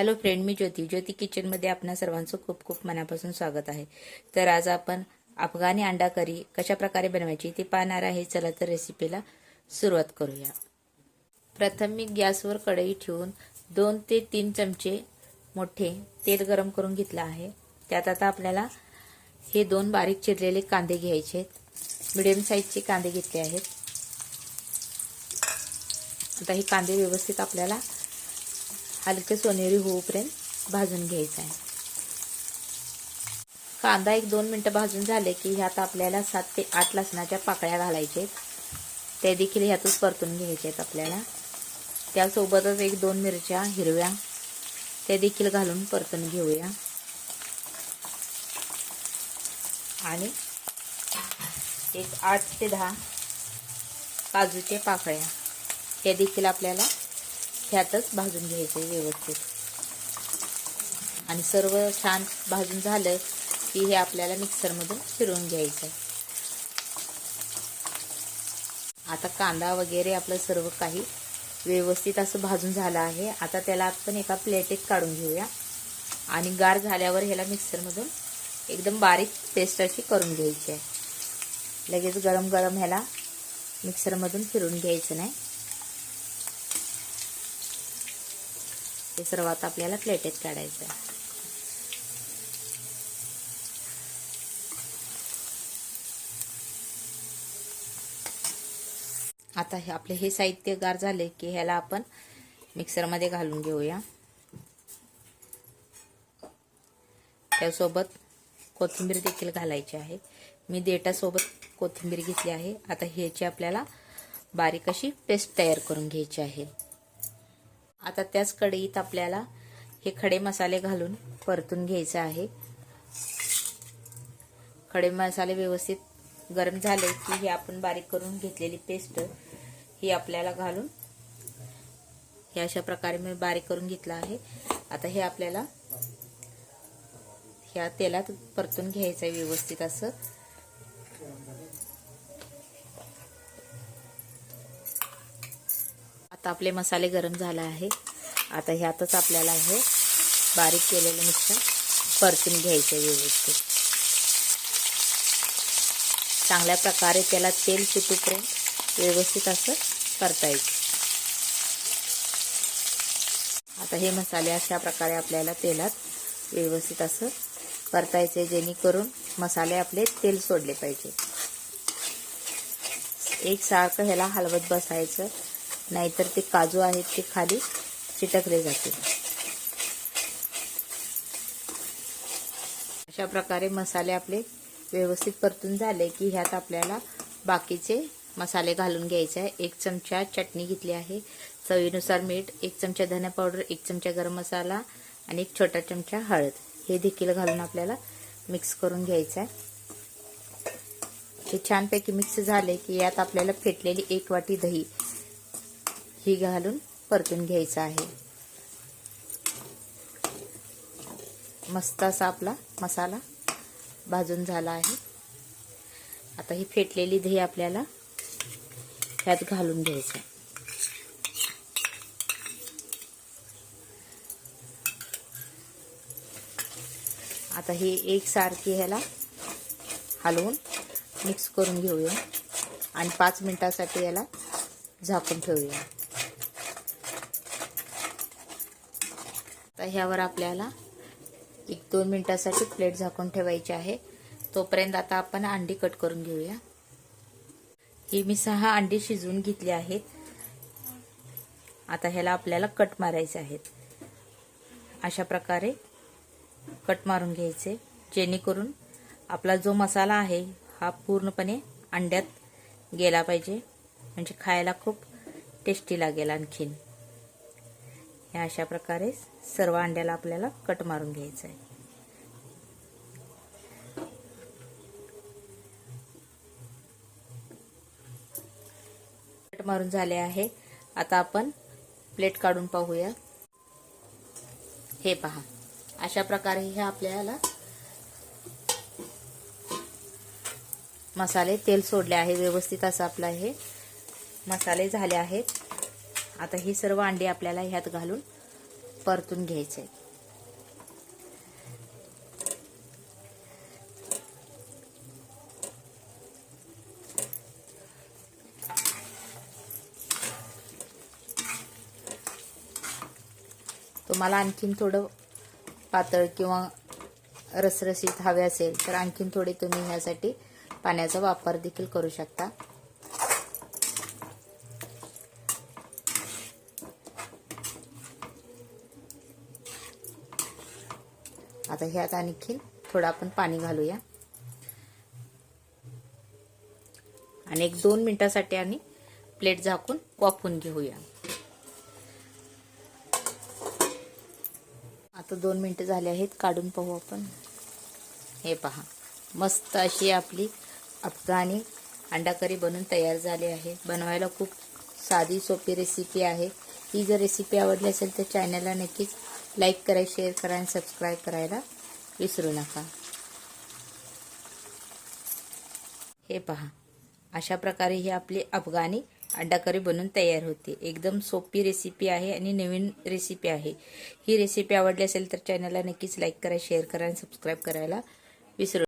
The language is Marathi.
हॅलो फ्रेंड मी ज्योती. ज्योती किचनमध्ये आपणा सर्वांचं खूप खूप मनापासून स्वागत आहे. तर आज आपण अफगाणी अंडा करी कशा प्रकारे बनवायची ते पाहणार आहे. चला तर रेसिपीला सुरुवात करूया. प्रथम मी गॅसवर कढई ठेवून दोन ते तीन चमचे मोठे तेल गरम करून घेतलं आहे. त्यात आता आपल्याला हे दोन बारीक चिरलेले कांदे घ्यायचे आहेत. मिडियम साईजचे कांदे घेतले आहेत. आता हे कांदे व्यवस्थित आपल्याला हलके सोनेरी होऊपर्यंत भाजून घ्यायचं आहे. कांदा एक दोन मिनटं भाजून झाले की ह्यात आपल्याला सात ते आठ लसणाच्या पाकळ्या घालायचे त्या देखील ह्यातच परतून घ्यायचे आहेत आपल्याला. त्यासोबतच एक दोन मिरच्या हिरव्या त्या देखील घालून परतून घेऊया. आणि एक आठ ते दहा काजूच्या पाकळ्या त्या देखील आपल्याला ह्यातच भाजून घ्यायचे व्यवस्थित. आणि सर्व छान भाजून झालं की हे आपल्याला मिक्सरमधून फिरवून घ्यायचं. आहे आता कांदा वगैरे आपलं सर्व काही व्यवस्थित असं भाजून झालं आहे. आता त्याला आपण एका प्लेटीत काढून घेऊया. आणि गार झाल्यावर ह्याला मिक्सरमधून एकदम बारीक पेस्ट अशी करून घ्यायची आहे. लगेच गरम गरम ह्याला मिक्सरमधून फिरून घ्यायचं नाही. हे सर्व आता आपल्याला प्लेटेत काढायचं आहे. आता हे आपले हे साहित्य गार झाले की ह्याला आपण मिक्सरमध्ये घालून घेऊया. त्यासोबत कोथिंबीर देखील घालायची आहे. मी देटासोबत कोथिंबीर घेतली आहे. आता ह्याची आपल्याला बारीक अशी पेस्ट तयार करून घ्यायची आहे. आता त्याच कढईत आपल्याला हे खडे मसाले घालून परतून घ्यायचे आहे. खडे मसाले व्यवस्थित गरम झाले की हे आपण बारीक करून घेतलेली पेस्ट ही आपल्याला घालून हे अशा प्रकारे मी बारीक करून घेतलं आहे. आता हे आपल्याला ह्या तेलात परतून घ्यायचं आहे व्यवस्थित असं. आता आपले मसाले गरम झाले आहे. आता ह्यातच आपल्याला हे बारीक केलेलं मिक्सर परतून घ्यायचं व्यवस्थित. चांगल्या प्रकारे त्याला तेल सुटूपर्यंत व्यवस्थित असं परतायचं आता हे मसाले अशा प्रकारे आपल्याला तेलात व्यवस्थित असं परतायचे जेणेकरून मसाले आपले तेल सोडले पाहिजे. एक सारखं ह्याला हलवत बसायचं. नाहीतर ते काजू आहेत ते खाली चिटकले जातील. अशा प्रकारे मसाले आपले व्यवस्थित परतून झाले की ह्यात आपल्याला बाकीचे मसाले घालून घ्यायचे आहे. एक चमचा चटणी घेतली आहे. चवीनुसार मीठ एक चमचा धने पावडर एक चमचा गरम मसाला आणि एक छोटा चमचा हळद. हे देखील घालून आपल्याला मिक्स करून घ्यायचं आहे. हे छानपैकी मिक्स झाले की यात आपल्याला फेटलेली एक वाटी दही. ही घालून परतून घ्यायचं आहे. मस्त असा आपला मसाला भाजून झाला आहे. आता ही फेटलेली दही आपल्याला ह्यात घालून घ्यायचं आता हे एक सारखी ह्याला हलवून मिक्स करून घेऊया. आणि पाच मिनटासाठी याला झाकून ठेवूया. आता ह्यावर आपल्याला एक दोन मिनटासाठी प्लेट झाकून ठेवायची आहे. तोपर्यंत आता आपण अंडी कट करून घेऊया. ही मी सहा अंडी शिजवून घेतली आहेत. आता ह्याला आपल्याला कट मारायचे आहेत. अशा प्रकारे कट मारून घ्यायचे जेणेकरून आपला जो मसाला आहे हा पूर्णपणे अंड्यात गेला पाहिजे. म्हणजे खायला खूप टेस्टी लागेल आणखीन. ह्या अशा प्रकारे सर्व अंड्याला आपल्याला कट मारून घ्यायचं आहे. कट मारून झाले आहे. आता आपण प्लेट काढून पाहूया. हे पहा. अशा प्रकारे हे आपल्याला मसाले तेल सोडले आहे. व्यवस्थित असं आपलं हे मसाले झाले आहेत. आता ही सर्व अंडी आपल्याला ह्यात घालून परतून घ्यायचे तुम्हाला आणखीन थोडं पातळ किंवा रसरसीत हवे असेल तर आणखीन थोडे तुम्ही ह्यासाठी पाण्याचा वापर देखील करू शकता. आता ह्यात आणखी थोडं आपण पाणी घालूया. आणि एक दोन मिनिटासाठी आणि प्लेट झाकून वाफून घेऊया. आता दोन मिनटं झाले आहेत काढून पाहू आपण. हे पहा मस्त अशी आपली अफगाणी अंडा करी बनून तयार झाली आहे. बनवायला खूप साधी सोपी रेसिपी आहे. ही जर रेसिपी आवडली असेल तर चॅनलला नक्कीच लाईक करा शेअर करा आणि सबस्क्राईब करायला विसरू नका. हे पहा अशा प्रकारे ही आपली अफगाणी अड्डाकरी बनून तयार होते. एकदम सोपी रेसिपी आहे आणि नवीन रेसिपी आहे. ही रेसिपी आवडली असेल तर चॅनलला नक्कीच लाईक करा शेअर करा आणि सबस्क्राईब करायला विसरू